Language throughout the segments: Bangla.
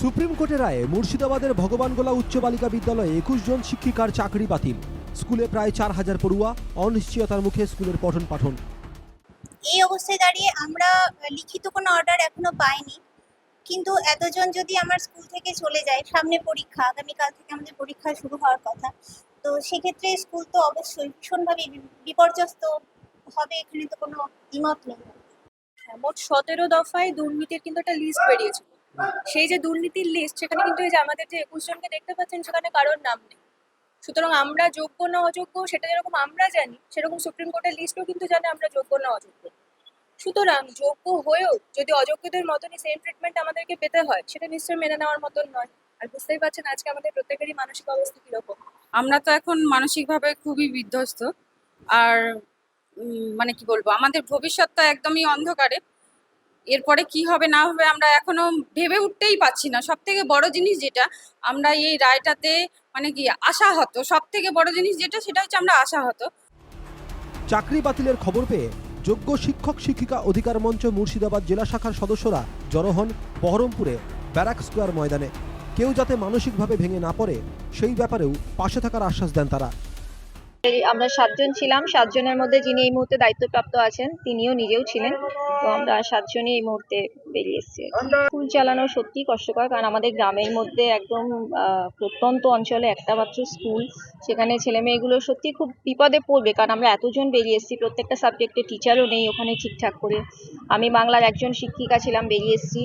সুপ্রিম কোর্টের রায়ে মুর্শিদাবাদের ভগবানগোলা উচ্চ বালিকা বিদ্যালয়ে একুশ জন শিক্ষিকার চাকরি বাতিল। স্কুলে প্রায় চার হাজার পড়ুয়া অনিশ্চয়তার মুখে স্কুলের পঠন পাঠন। এই অবস্থায় দাঁড়িয়ে আমরা লিখিত কোনো অর্ডার এখনও পাইনি। কিন্তু এতজন যদি আমার স্কুল থেকে চলে যায় সামনে পরীক্ষা আগামীকাল থেকে আমাদের পরীক্ষা শুরু হওয়ার কথা তো সেক্ষেত্রে স্কুল তো অবশ্যই ভীষণভাবে বি- বিপর্যস্ত হবে এখানে তো কোনো দ্বিমত নেই। হ্যাঁ, মোট সতেরো দফায় দুর্নীতির কিন্তু একটা লিস্ট বেরিয়েছিল সেই যে দুর্নীতির লিস্ট সেখানে কিন্তু এই যে আমাদের যে একুশ জনকে দেখতে পাচ্ছেন, সেখানে কারোর নাম নেই। সুতরাং আমরা যোগ্য না অযোগ্য, সেটা যেরকম আমরা জানি, সেরকম সুপ্রিম কোর্টের লিস্টও কিন্তু জানে আমরা যোগ্য না অযোগ্য। সুতরাং যোগ্য হয়েও যদি অযোগ্যদের মতনই সেম ট্রিটমেন্ট আমাদেরকে পেতে হয়, সেটা নিশ্চয়ই মেনে নেওয়ার মতন নয়। আর বুঝতেই পারছেন আজকে আমাদের প্রত্যেকেরই মানসিক অবস্থা কীরকম। আমরা তো এখন মানসিকভাবে খুবই বিধ্বস্ত। আর মানে কি বলব, আমাদের ভবিষ্যৎ তো একদমই অন্ধকারে। এরপরে কি হবে না হবে আমরা এখনও ভেবে উঠতেই পারছি না। সব থেকে বড় জিনিস যেটা, আমরা এই রায়টাতে মানে কি আশাহত সব থেকে বড় জিনিস যেটা, সেটা হচ্ছে আমরা আশাহত। চাকরি বাতিলের খবর পেয়ে যোগ্য শিক্ষক, শিক্ষিকা, অধিকার মঞ্চ, মুর্শিদাবাদ জেলা শাখার সদস্যরা জড়ো হন বহরমপুরে ব্যারাক স্কোয়ার ময়দানে। কেউ যাতে মানসিকভাবে ভেঙে না পড়ে, সেই ব্যাপারেও পাশে থাকার আশ্বাস দেন তারা। আমরা সাতজন ছিলাম। সাতজনের মধ্যে যিনি এই মুহূর্তে দায়িত্বপ্রাপ্ত আছেন, তিনিও নিজেও ছিলেন। তো আমরা সাতজনই এই মুহূর্তে বেরিয়ে এসেছি। স্কুল চালানো সত্যি কষ্টকর, কারণ আমাদের গ্রামের মধ্যে একদম প্রত্যন্ত অঞ্চলে একটা মাত্র স্কুল। সেখানে ছেলে মেয়েগুলো সত্যি খুব বিপদে পড়বে, কারণ আমরা এতজন বেরিয়ে এসেছি, প্রত্যেকটা সাবজেক্টে টিচারও নেই ওখানে ঠিকঠাক করে। আমি বাংলার একজন শিক্ষিকা ছিলাম, বেরিয়ে এসেছি।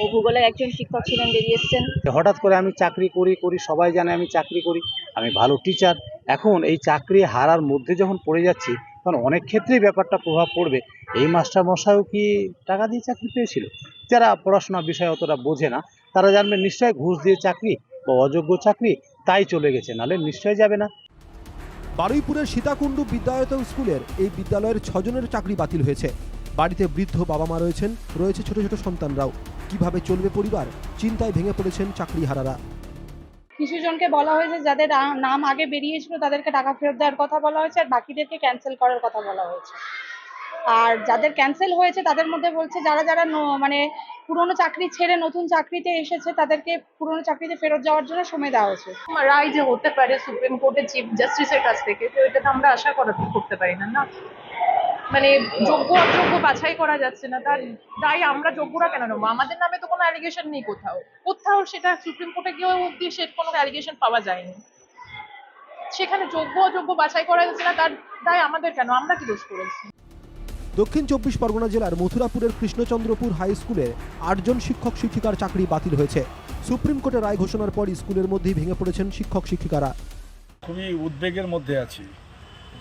ও ভূগোলের একজন শিক্ষক ছিলেন, বেরিয়ে এসেছেন। হঠাৎ করে আমি চাকরি করি করি, সবাই জানে আমি চাকরি করি। আমি ভালো টিচার এখন এই চাকরি হারার মধ্যে যখন পড়ে যাচ্ছি, তখন অনেক ক্ষেত্রেই ব্যাপারটা প্রভাব পড়বে। এই মাস্টার মশাইও কি টাকা দিয়ে চাকরি পেয়েছিল? যারা পড়াশোনার বিষয়ে অতটা বোঝে না, তারা জানবে নিশ্চয়ই ঘুষ দিয়ে চাকরি বা অযোগ্য চাকরি তাই চলে গেছে, নাহলে নিশ্চয়ই যাবে না। বারুইপুরের সীতাকুণ্ডু বিদ্যায়তন স্কুলের এই বিদ্যালয়ের ছজনের চাকরি বাতিল হয়েছে। বাড়িতে বৃদ্ধ বাবা মা রয়েছেন, রয়েছে ছোট ছোট সন্তানরাও। কীভাবে চলবে পরিবার? চিন্তায় ভেঙে পড়েছেন চাকরিহারারা। কিছু জনকে বলা হয়েছে যাদের নাম আগে বেরিয়েছিল, তাদেরকে টাকা ফেরত দেওয়ার কথা বলা হয়েছে আর বাকিদেরকে ক্যান্সেল করার কথা বলা হয়েছে। আর যাদের ক্যান্সেল হয়েছে, তাদের মধ্যে বলছে যারা যারা মানে পুরনো চাকরি ছেড়ে নতুন চাকরিতে এসেছে, তাদেরকে পুরনো চাকরিতে ফেরত যাওয়ার জন্য সময় দেওয়া হয়েছে। রায় যে হতে পারে সুপ্রিম কোর্টের চিফ জাস্টিসের কাছ থেকে, তো এটা তো আমরা আশা করা করতে পারি না না? মানে যোগ্য অযোগ্য বাছাই করা যাচ্ছে না তার তাই আমরা যোগ্যরা কেন নেব? আমাদের নামে তো কোনো অ্যালিগেশন নেই কোথাও। কোথাও সেটা সুপ্রিম কোর্টে গিয়েও অব্দি সে কোনো অ্যালিগেশন পাওয়া যায়নি। সেখানে যোগ্য অযোগ্য বাছাই করা যাচ্ছে না তার তাই আমাদের কেন? আমরা কি দোষ করেছি? দক্ষিণ চব্বিশ পরগনা জেলার মথুরাপুরের কৃষ্ণচন্দ্রপুর হাই স্কুলের আটজন শিক্ষক শিক্ষিকার চাকরি বাতিল হয়েছে। সুপ্রিম কোর্টের রায় ঘোষণার পর স্কুলের মধ্যেই ভেঙে পড়েছেন শিক্ষক শিক্ষিকারা। খুবই উদ্বেগের মধ্যে আছি।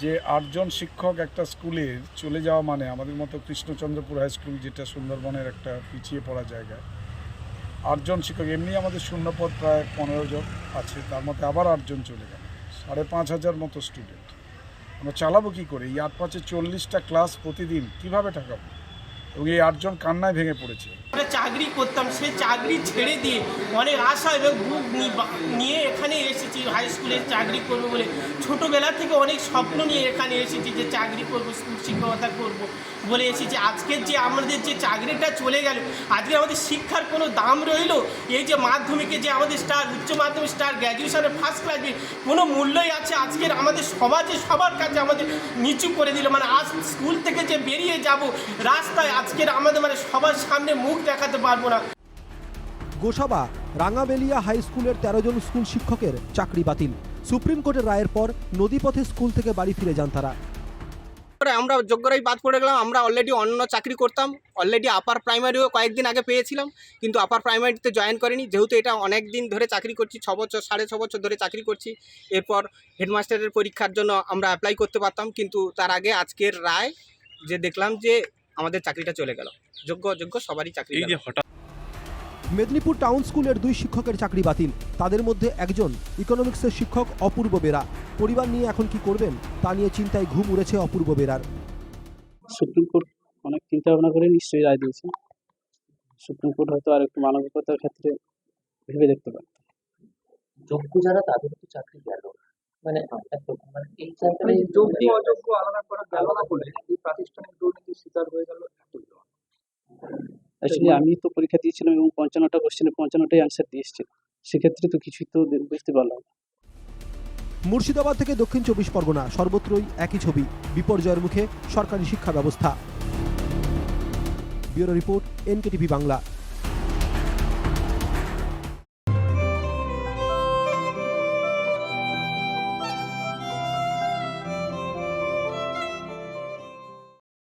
যে আটজন শিক্ষক একটা স্কুলের চলে যাওয়া মানে আমাদের মতো কৃষ্ণচন্দ্রপুর হাই স্কুল, যেটা সুন্দরবনের একটা পিছিয়ে পড়া জায়গা। আটজন শিক্ষক, এমনি আমাদের শূন্যপদ প্রায় পনেরো জন আছে, তার মধ্যে আবার আটজন চলে গেল। সাড়ে পাঁচ হাজার মতো স্টুডেন্ট আমরা চালাবো কী করে? এই আট পাঁচে চল্লিশটা ক্লাস প্রতিদিন কীভাবে ঠাকাবো? এবং এই আটজন কান্নায় ভেঙে পড়েছে। চাকরি করতাম, সে চাকরি ছেড়ে দিয়ে অনেক আশা এবং নিয়ে এখানে এসেছি হাই স্কুলে চাকরি করব বলে। ছোটোবেলা থেকে অনেক স্বপ্ন নিয়ে এখানে এসেছি যে চাকরি করব স্কুল শিক্ষকতা করব। বলে এসেছি, আজকের যে আমাদের যে চাকরিটা চলে গেল, আজকে আমাদের শিক্ষার কোনো দাম রইল? এই যে মাধ্যমিকে যে আমাদের স্টার উচ্চ মাধ্যমিক স্টার গ্র্যাজুয়েশনে ফার্স্ট ক্লাসে কোনো মূল্যই আছে? আজকের আমাদের সমাজে সবার কাছে আমাদের নিচু করে দিল। মানে আজ স্কুল থেকে যে বেরিয়ে যাব, রাস্তায় আজকের আমাদের মানে সবার সামনে মুখ দেখাতে পারব না। গোসাবা রাঙাবেলিয়া হাই স্কুলের তেরো জন স্কুল শিক্ষকের চাকরি বাতিল। সুপ্রিম কোর্টের রায়ের পর নদীপথে স্কুল থেকে বাড়ি ফিরে যান তারা। পরে আমরা যোগ্যরাই বাদ পড়ে গেলাম। আমরা অলরেডি অন্য চাকরি করতাম। অলরেডি আপার প্রাইমারিও কয়েকদিন আগে পেয়েছিলাম। কিন্তু আপার প্রাইমারিতে জয়েন করিনি। যেহেতু এটা অনেক দিন ধরে চাকরি করছি ছ বছর সাড়ে ছ বছর ধরে চাকরি করছি। এরপর হেডমাস্টারের পরীক্ষার জন্য আমরা অ্যাপ্লাই করতে পারতাম। কিন্তু তার আগে আজকের রায় যে দেখলাম যে আমাদের চাকরিটা চলে গেল। যোগ্য অযোগ্য সবারই চাকরি গেল। মেদিনীপুর টাউন স্কুলের দুই শিক্ষকের চাকরি বাতিল। তাদের মধ্যে একজন ইকোনমিক্সের শিক্ষক অপূর্ব বেরা। পরিবার নিয়ে এখন কি করবেন তা নিয়ে চিন্তায় ঘুম উড়েছে অপূর্ব বেরার। সুপ্রিম কোর্ট অনেক চিন্তা ভাবনা করে নিশ্চয়ই রায় দিয়েছে। সুপ্রিম কোর্ট হয়তো আর একটু মানবিকতার ক্ষেত্রে ভেবে দেখতে পারে। যোগ্য যারা তাদের তো চাকরি গেল। মানে একদম মানে এই জায়গায় যোগ্য অযোগ্য আলাদা করা গেল না বলে। এই প্রাতিষ্ঠানিক দুর্নীতির শিকার হয়ে গেল আমি তো পরীক্ষা দিয়েছিলাম এবং পঞ্চান্নটা কোশ্চেনে পঞ্চান্নটাই অ্যান্সার দিয়ে সেক্ষেত্রে তো কিছুই তো বুঝতে পারলাম না। মুর্শিদাবাদ থেকে দক্ষিণ চব্বিশ পরগনা, সর্বত্রই একই ছবি, বিপর্যয়ের মুখে সরকারি শিক্ষা ব্যবস্থা। Bureau report, NKTV Bangla.